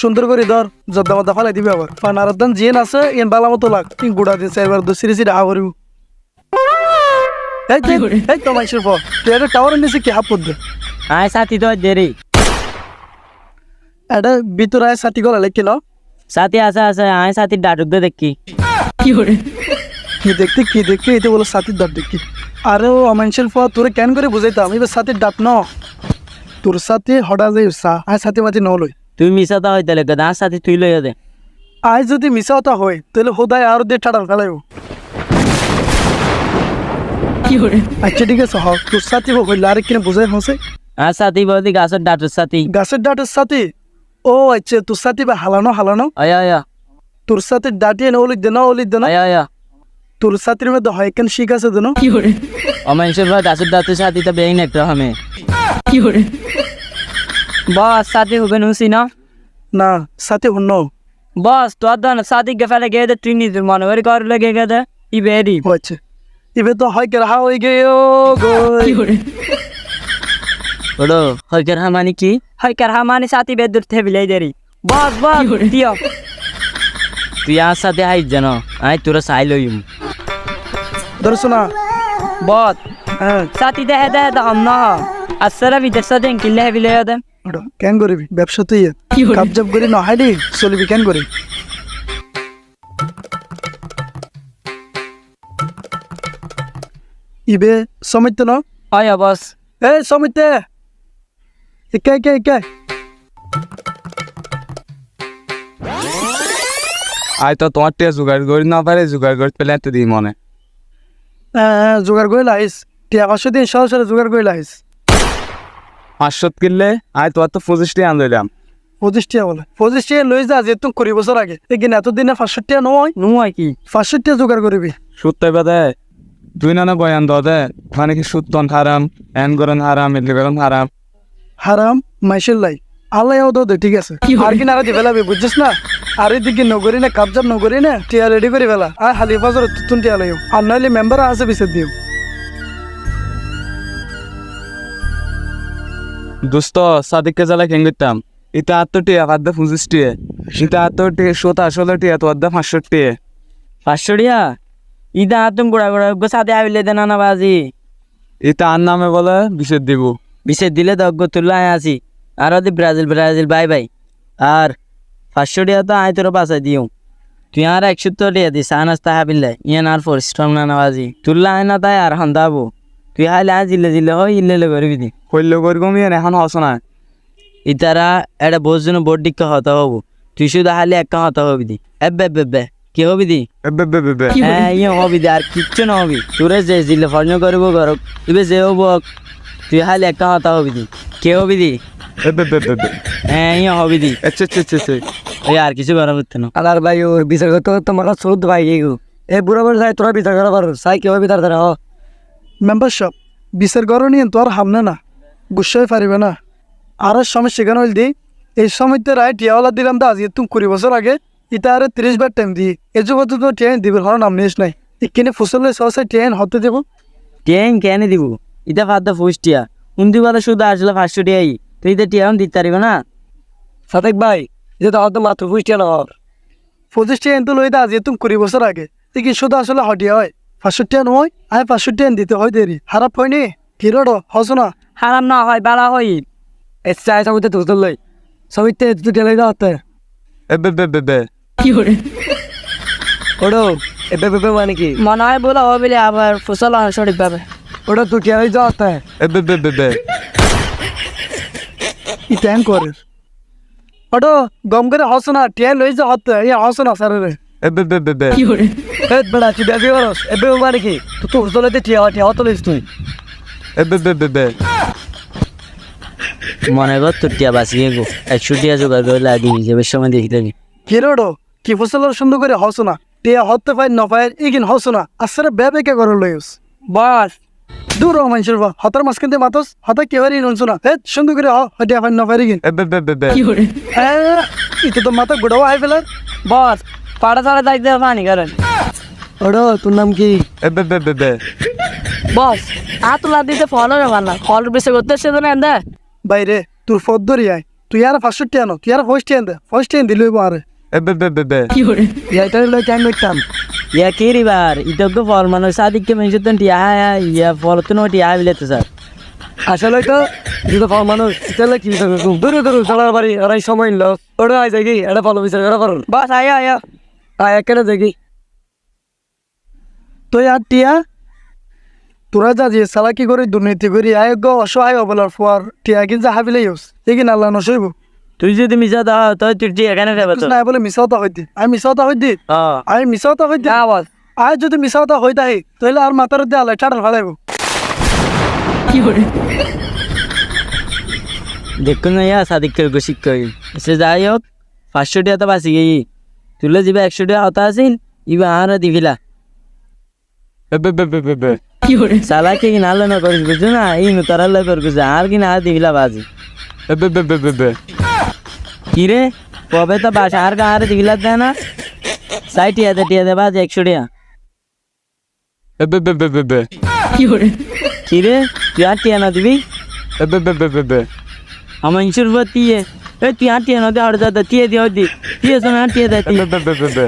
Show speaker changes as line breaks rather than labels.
সুন্দর করে ধর যদ্দা মদ্দা ফালাই দিবি আবার। ফানার দান জিয়েন আছে এন বালা মতো লাগ। তুই গুড়া দিয়ে চাইবার দু সিরি সিরি হাওয়া করিব। এই তুই এই তো মাইশের পর তুই একটা টাওয়ারের নিচে কি হাফ করবে
আয় সাথী তো দেরি।
এটা ভিতরে আয় সাথী গলা লেখি ন
সাথী আছে আছে আয় সাথী ডাটুক দে দেখি।
কি দেখতে কি দেখতে এটা বলো সাথীর ডাব দেখি। আরে ও অমানসের পর তোরে কেন করে বুঝাইতাম? এবার সাথীর ডাব ন। তোর সাথে হঠাৎ যাই সা আয় সাথে মাঝে ন লই।
তুই মিশা হয় লেগে আর সাথী তুই লইয়া দে।
আজ যদি মিশা হতা হয় তাহলে হোদায় আরও দিয়ে ঠাডাল ফেলাইব আচ্ছা ঠিক আছে হ তোর সাথে হইলে আরে কিনে বুঝাই হসে
আর সাথী বলদি গাছের ডাটুর সাথী।
গাছের ডাটের সাথে? ও আচ্ছা তোর সাথে বা হালানো হালানো?
আয়া আয়া।
তোর সাথে ডাটিয়ে না অলিত দে না অলিত দে না?
আয়া আয়া।
তোর সাথের মধ্যে হয় কেন শিখ আছে দেন
অমানুষের ভাই গাছের ডাটুর সাথী তো বেইন একটা হামে। বস সাথী হবে নুসি না
না সাথে হন
বস তোর দন সাথী গে ফেলে গে দে নিজে মনে করে কর লেগে গে দে ই বেরি
ও আচ্ছা এবার তো হয় কে রাহা হয়ে গে ও গো
ওডো হইকার হামানি কি হইকার হামানি সাথী বেদুর থেবিলাই দেরি বস বস দিও তুই আর সাথে হাই জানো আই তোরা সাই লইম
ধরছো না
বস
হ্যাঁ
সাথী দেহে দেহে দে হম না আসরা বিদেশ সাথে কিল্লে হেবিলে দে
ওটা কেন করবি? ব্যবসা তুই কাবজাব করি না হাইডি চলবি কেন করি? ইবে সমিত ন?
আয়া বস।
এ সমিত একে একে একে।
আই তো তোমার টিয়া জোগাড় করি না পারে জোগাড় করতে পেলে এত দিই মনে।
হ্যাঁ, জোগাড় করে লাইস টিয়া পাঁচশো দিন সরাসরি জোগাড় করে লাইস
পাঁচশো কিনলে আই তোমার তো পঁচিশ টিয়া আনলাম
পঁচিশ টিয়া বলে। পঁচিশ টিয়া লই যা যেহেতু কুড়ি বছর আগে। এগিন এতদিনে পাঁচশো টিয়া নয়
নুয়াই কি?
পাঁচশো টিয়া জোগাড় করবি
সুদ তাইবা দে তুই না না বয়ান দ দে। মানে কি সুদ তন হারাম এন গরন হারাম এলি গরন হারাম
হারাম মাইশের লাই। আল্লাহ ও দে ঠিক আছে। আর কি নারা দি ফেলাবি বুঝছিস না? আর এদিকে নগরী না কাবজাব নগরী না টিয়া রেডি করে ফেলা আর হালি বাজার তুতুন টিয়া লাইও আর নইলে মেম্বার আছে বিছে দিও।
দোস্ত সাদিককে জ্বালা কেন করতাম এটা আত্ম টিয়া পাদ্দা পঁচিশ টিয়া এটা আত্ম টিয়া শোত আসলে টিয়া তোর দা পাঁচশো টিয়া
পাঁচশো টিয়া ইদা হাতুম গুড়া গুড়া সাথে আইলে দে না বাজি।
এটা আর নামে বলে বিশেষ দিব।
বিশেষ দিলে দগ্গ তুল্লা আছি। আর ওদি ব্রাজিল ব্রাজিল বাই বাই। আর পাঁচশো টিয়া তো আয় তোর বাসায় দিও। তুই আর একশো তো টিয়া দিস আনাস্তা হাবিলে ইয়ান আর পরিশ্রম না নাবাজি তুল্লা আয় না তাই আর হন্দাবো তুই হাইলে আজ জিলে হয় ইল্লে করবি দি
হইল করি কমি এখন হস না।
ইতারা এটা বোঝ জন্য বোর্ড দিকে হতে হব। তুই শুধু হাইলে একটা হতে হবি দি এবে এবে এবে কি হবি দি
এবে বে বে বে
হ্যাঁ ইয়ে হবি দি আর কিচ্ছু না হবি। তোরে যে জিলে ফর্ণ করব কর ইবে যে হব তুই হাইলে একটা হতা হবি দি কে হবি দি
এবে বে বে বে
হ্যাঁ ইয়ে হবি দি
আচ্ছা আচ্ছা আচ্ছা
এই আর কিছু করা করতে না।
আর ভাই ওর বিচার করতে করতে মারা চোদ্দ ভাই এ বুড়ো বড় সাই তোরা বিচার করা পারো। সাই কেউ বিচার ধরা হ।
মেম্বারশিপ বিশের গরম নিয়ে তো আর হামনে না গুসাই পারিবে না। আর সমস্যা কেন হইল দি এই সময়তে রায় টিয়াওয়ালা দিলাম দা আজ তুমি কুড়ি বছর আগে ইটা আরে তিরিশ বার টাইম দি এই যুগত তো ট্রেন দিবে হওয়ার নাম নিস নাই। ইকিনে ফসলের সহসা ট্রেন হতে দেবো?
টেন কেন দিব? ইটা ফাদা ফুসটিয়া উন্দি কথা শুধু আসলে পাঁচশো টিয়াই তুই তো টিয়া দিতে পারিবে না।
সাদেক ভাই যে তো হয়তো মাত্র পুষ্টিয়া না হর
পঁচিশ ট্রেন তো লই দা আজ তুমি কুড়ি বছর আগে কি শুধু আসলে হটিয়া হয়? পাঁচশো ট্রেন হয় আয় পাঁচশো ট্রেন দিতে হয় দেরি খারাপ হয়নি হিরোড হস না।
হারাম না হয় বালা হয়।
এ চাই সমিতে তো লই সমিতে তুই টেলাই দাও হতে
এবে বে বে বে
ওড়ো এবে বেবে মানে কি?
মনে হয় বলা হবে আবার ফসল সঠিক ভাবে
ওটা তুই টেলাই দাও হতে
এবে বে বে বে
এম করে ওটো গম করে হস না ট্রেন লই যা হতে ইয়ে হস না স্যার রে
এবে বে বে বে
এ বেড়া তুই বেবি করস? এবে মানে কি? তুই তোর চলেতে টিয়া টিয়া হতে লইস তুই।
এবে বে বে বে
মনে কর তোর টিয়া বাঁচিয়ে গো একশো টিয়া জোগাড় করে লাগিয়ে যাবে সময় দেখি থাকি
হিরোড কি ফসলের সুন্দর করে হস না? টিয়া হতে পাই ন পাই ইগিন হস না? আসলে বেবে কে করে লইস?
বস।
দূর মানুষের বা হতার মাঝখান দিয়ে মাতস। হতা কেবারই ননছো না। হে সুন্দর করে হ হটিয়া পাই ন পাই ইগিন ইতো তো মাথা গুড়াও আই ফেলার।
বস। পাড়া ছাড়া দায়িত্ব পানি করেন
ওড়ো তোর নাম কি?
এবে বে বে বে
বস আতুলা দিতে ফল রে বানা ফল বেশি করতে সে তো না
বাইরে তোর ফদ ধরি আয়। তুই আর পাঁচশো টিয়া নো তুই আর ফার্স্ট দে ফার্স্ট টিয়া দিলে আরে।
এ বে বে বে বে।
এটা হলো কেন করতাম
ইয়া কি রিবার ইতক ফল মানুষ সাদিককে মেনশন তো টিয়া ইয়া ফল তো নো টিয়া বিলে তো স্যার।
আসলে তো দুটো ফল মানুষ তাহলে কি দূরে দূরে চলার বাড়ি ওরাই সময় নিল। ওটা আয় যাই এটা ফলো বিচার করা পারুন
বাস আয়া আয়া।
আয় দেখি।
তুই আর টিয়া তোরা যা যে সালাকি করে দুর্নীতি করি আয়োগ্য অসহায় অবলার পর টিয়া কিন্তু যা হাবিলে ইউস এগিন আল্লাহ নসইব?
তুই যদি মিশা দাও তো তুই টিয়া কেন দেবে তো
নাই বলে মিশাওতা হইতে আমি মিশাওতা হইতে
হ্যাঁ
আমি মিশাওতা হইতে আওয়াজ আয় যদি মিশাওতা হইতে তাহলে আর মাথার দিয়ে আল্লাহ টাটার ফালাইব
দেখুন না ইয়া সাদিককে গোসিক করি সে যাই হোক পাঁচশো টিয়া তো বাঁচি গেই। তুলে যাবে একশো টিয়া হতা আসিন ইবা আর দিবিলা সালাকে কি নালে না করিস বুঝছ না এই নতারালে করিস আর কি না দিবিলা বাজি
এ বে বে বে বে বে
কি রে কবে তো বাস আর আর দিবিলা দেয় না সাই টিয়া দে টিয়া দে বাজি একশো টিয়া
এ বে বে বে বে বে
কি রে তুই আর টিয়া না দিবি আমার ইনসুর তিয়ে এ তুই আর নদী আর যা তিয়ে দিয়ে দি টিয়ে শোনা টিয়ে দে
এ বে বে বে বে বে